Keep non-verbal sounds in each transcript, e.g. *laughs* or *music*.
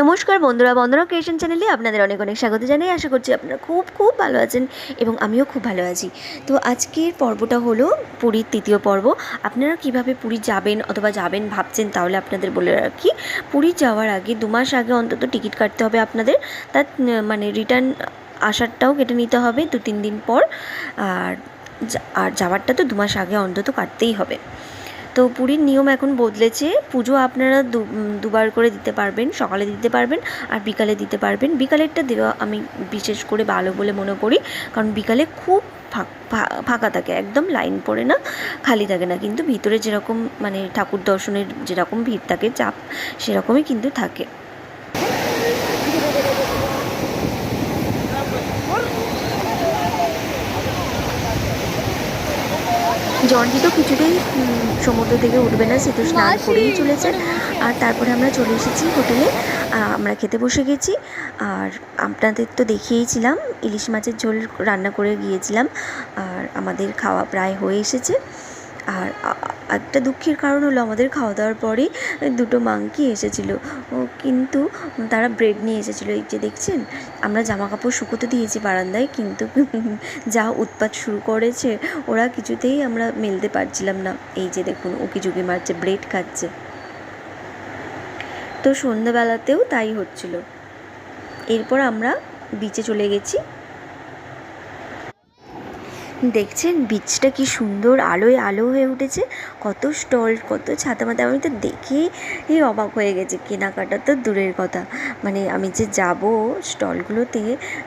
নমস্কার বন্ধুরা, বন্দনা ক্রিয়েশন চ্যানেলে আপনাদের অনেক অনেক স্বাগত জানাই। আশা করছি আপনারা খুব খুব ভালো আছেন এবং আমিও খুব ভালো আছি। তো আজকের পর্বটা হলো পুরীর তৃতীয় পর্ব। আপনারা কীভাবে পুরী যাবেন অথবা যাবেন ভাবছেন তাহলে আপনাদের বলে রাখি। পুরী যাওয়ার আগে দু মাস আগে অন্তত টিকিট কাটতে হবে আপনাদের। তার মানে রিটার্ন আসারটাও কেটে নিতে হবে দু তিন দিন পর। আর আর যাওয়ারটা তো দু মাস আগে অন্তত কাটতেই হবে। তো পুরীর নিয়ম এখন বদলেছে। পুজো আপনারা দুবার করে দিতে পারবেন, সকালে দিতে পারবেন আর বিকালে দিতে পারবেন। বিকালেরটা দেওয়া আমি বিশেষ করে ভালো বলে মনে করি, কারণ বিকালে খুব ফাঁকা থাকে, একদম লাইন পড়ে না, খালি থাকে না। কিন্তু ভিতরে যেরকম মানে ঠাকুর দর্শনের যেরকম ভিড় থাকে, চাপ সেরকমই কিন্তু থাকে। জন্টি তো কিছুতেই সমুদ্র থেকে উঠবে না সে তো স্নান করেই চলেছে। আর তারপরে আমরা চলে এসেছি হোটেলে। আমরা খেতে বসে গেছি। আর আপনাদের তো দেখিয়েছিলাম ইলিশ মাছের ঝোল রান্না করে গিয়েছিলাম। আর আমাদের খাওয়া প্রায় হয়ে এসেছে। আর একটা দুঃখের কারণ হলো আমাদের খাওয়া দাওয়ার পরেই দুটো মাংকি এসেছিল। কিন্তু তারা ব্রেড নিয়ে এসেছিল। এই যে দেখছেন, আমরা জামা কাপড় শুকোতে দিয়েছি বারান্দায়, কিন্তু *laughs* যা উৎপাত শুরু করেছে, ওরা কিছুতেই আমরা মেলতে পারছিলাম না। এই যে দেখুন, উকি ঝুঁকি মারছে ব্রেড খাচ্ছে। তো সন্ধ্যাবেলাতেও তাই হচ্ছিল। এরপর আমরা বিচে চলে গেছি। দেখছেন? বিচটা কি সুন্দর আলোয় আলো হয়ে উঠেছে। কত স্টল, কত ছাতা মাতা। আমি তো দেখেই অবাক হয়ে গেছি, কেনাকাটা তো দূরের কথা। মানে আমি যে যাব স্টলগুলোতে,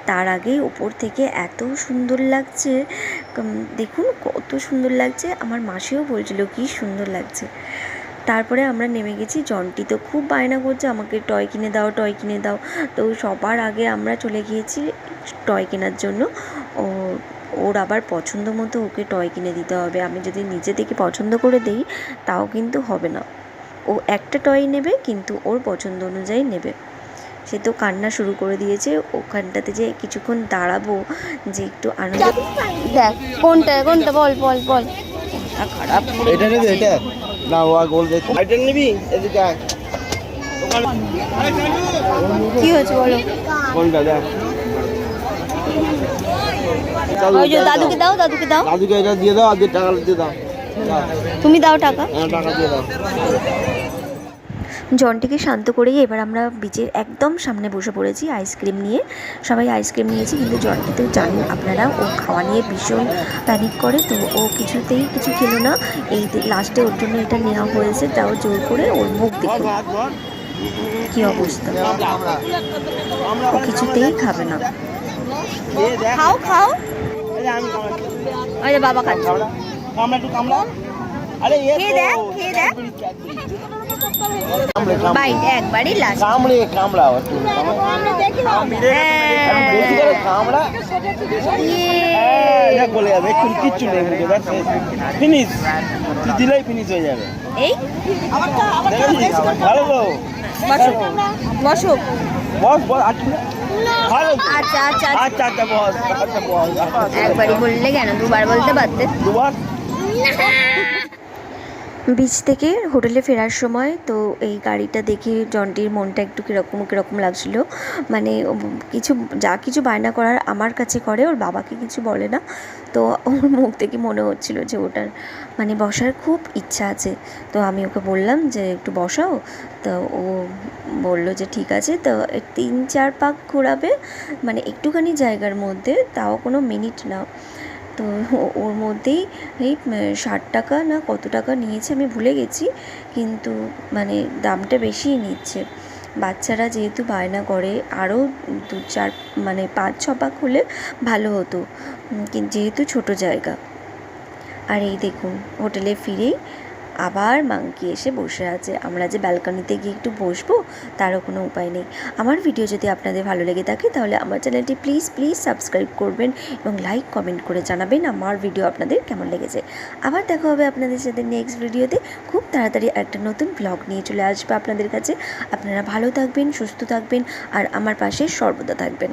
তার আগেই ওপর থেকে এত সুন্দর লাগছে। দেখুন কত সুন্দর লাগছে। আমার মাসিও বলছিল, কি সুন্দর লাগছে। তারপরে আমরা নেমে গেছি। জন্টি তো খুব বায়না করছে, আমাকে টয় কিনে দাও, টয় কিনে দাও। তো সবার আগে আমরা চলে গিয়েছি টয় কেনার জন্য। ও ওর আবার পছন্দ মতো ওকে টয় কিনে দিতে হবে। আমি যদি নিজে থেকে পছন্দ করে দিই তাও কিন্তু হবে না। ও একটা টয় নেবে কিন্তু ওর পছন্দ অনুযায়ী নেবে। সে তো কান্না শুরু করে দিয়েছে। ওখানটাতে যে কিছুক্ষণ দাঁড়াবো যে একটু আনন্দ দেখ কোনটা কোনটা বল বল বল। খারাপ এটা নেবি এটা। না ও আর গোল দেখি এটা নিবি? এদিকে আয়। কি হয়েছে বলো? কোনটা দেখ। ওই যে দাদুকে দাও দাদুকে দাও। দাদুকে এটা দিয়ে দাও আর টাকা দিয়ে দাও। তুমি দাও টাকা। হ্যাঁ টাকা দিয়ে দাও। জনটিকে শান্ত করেই এবার আমরা বিচের একদম সামনে বসে পড়েছি আইসক্রিম নিয়ে। সবাই আইসক্রিম নিয়েছি কিন্তু জনটি তো জানেন আপনারা ও খাওয়া নিয়ে ভীষণ প্যানিক করে তো ও কিছুতেই কিছু খেলো না। এই লাস্টে ওর জন্য এটা নেওয়া হয়েছে তাও জোর করে ওর মুখ দেখুন। কি অবস্থা? ও কিছুতেই খাবে না। খাও খাও। যে বাবা খাচ্ছে। আরে একবারই লাস্ট কামড়ে কামড়া একটু। কামড়া দেখ। বলে যাবে একটু কিচ্ছু নেই ফিনিশ দিলেই ফিনিশ হয়ে যাবে। এই? ভালো বসো। বসো। বস বস আচ্ছা আচ্ছা আচ্ছা আচ্ছা। আচ্ছা আচ্ছা বস আচ্ছা বস একবারই বললে কেন? দুবার বলতে পারতে? দুবার? *laughs* বিচ থেকে হোটেলে ফেরার সময় তো এই গাড়িটা দেখে জন্টির মনটা একটু কীরকম কীরকম লাগছিল। মানে কিছু, যা কিছু বায়না করার আমার কাছে করে, ওর বাবাকে কিছু বলে না। তো ওর মুখ থেকে মনে হচ্ছিল যে ওটার মানে বসার খুব ইচ্ছা আছে। তো আমি ওকে বললাম যে, একটু বসাও। তো ও বলল যে, ঠিক আছে। তো তিন, চার পাক ঘোরাবে। মানে একটুখানি জায়গার মধ্যে, তাও কোনো মিনিট না। তো ওর মধ্যেই এই ষাট টাকা না কত টাকা নিয়েছে আমি ভুলে গেছি, কিন্তু মানে দামটা বেশিই নিচ্ছে। বাচ্চারা যেহেতু বায়না করে, আরও দু চার মানে পাঁচ ছ পাক হলে ভালো হতো যেহেতু ছোট জায়গা। আর এই দেখুন, হোটেলে ফিরেই আবার মাংকি এসে বসে আছে। আমরা যে ব্যালকনিতে গিয়ে একটু বসবো, তারও কোনো উপায় নেই। আমার ভিডিও যদি আপনাদের ভালো লেগে থাকে, তাহলে আমার চ্যানেলটি প্লিজ প্লিজ সাবস্ক্রাইব করবেন এবং লাইক, কমেন্ট করে জানাবেন আমার ভিডিও আপনাদের কেমন লেগেছে। আবার দেখা হবে আপনাদের সাথে নেক্সট ভিডিওতে। খুব তাড়াতাড়ি একটা নতুন ব্লগ নিয়ে চলে আসবে আপনাদের কাছে। আপনারা ভালো থাকবেন, সুস্থ থাকবেন, আর আমার পাশে সর্বদা থাকবেন।